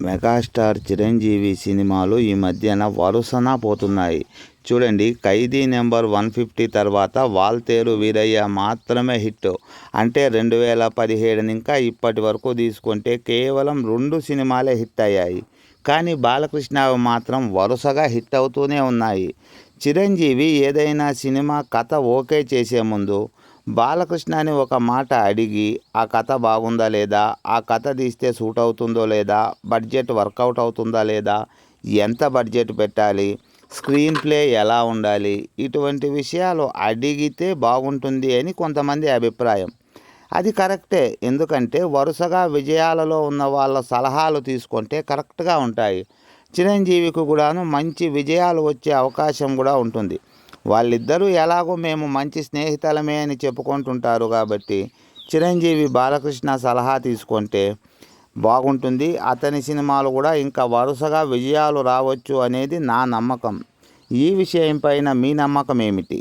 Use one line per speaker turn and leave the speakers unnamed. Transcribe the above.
Megastar Chiranjeevi సినిమాలు ఈ మధ్యన వరుసన పోతున్నాయి. చూడండి ఖైదీ నెంబర్ వన్ ఫిఫ్టీ తర్వాత వాల్తేరు వీరయ్య మాత్రమే హిట్. అంటే రెండు వేల పదిహేడు ఇంకా ఇప్పటి వరకు తీసుకుంటే కేవలం రెండు సినిమాలే హిట్ అయ్యాయి. కానీ బాలకృష్ణ మాత్రం వరుసగా హిట్ అవుతూనే ఉన్నాయి. చిరంజీవి ఏదైనా సినిమా కథ ఓకే చేసే ముందు బాలకృష్ణని ఒక మాట అడిగి ఆ కథ బాగుందా లేదా? ఆ కథ తీస్తే సూట్ అవుతుందో లేదా? బడ్జెట్ వర్కౌట్ అవుతుందా లేదా? ఎంత బడ్జెట్ పెట్టాలి? స్క్రీన్ ప్లే ఎలా ఉండాలి? ఇటువంటి విషయాలు అడిగితే బాగుంటుంది అని కొంతమంది అభిప్రాయం. అది కరెక్టే. ఎందుకంటే వరుసగా విజయాలలో ఉన్న వాళ్ళ సలహాలు తీసుకుంటే కరెక్ట్గా ఉంటాయి. చిరంజీవికి కూడాను మంచి విజయాలు వచ్చే అవకాశం కూడా ఉంటుంది. వాళ్ళిద్దరూ ఎలాగో మేము మంచి స్నేహితులమే అని చెప్పుకుంటుంటారు కాబట్టి చిరంజీవి బాలకృష్ణ సలహా తీసుకుంటే బాగుంటుంది. అతని సినిమాలు కూడా ఇంకా వరుసగా విజయాలు రావచ్చు అనేది నా నమ్మకం. ఈ విషయం పైన మీ నమ్మకం ఏమిటి?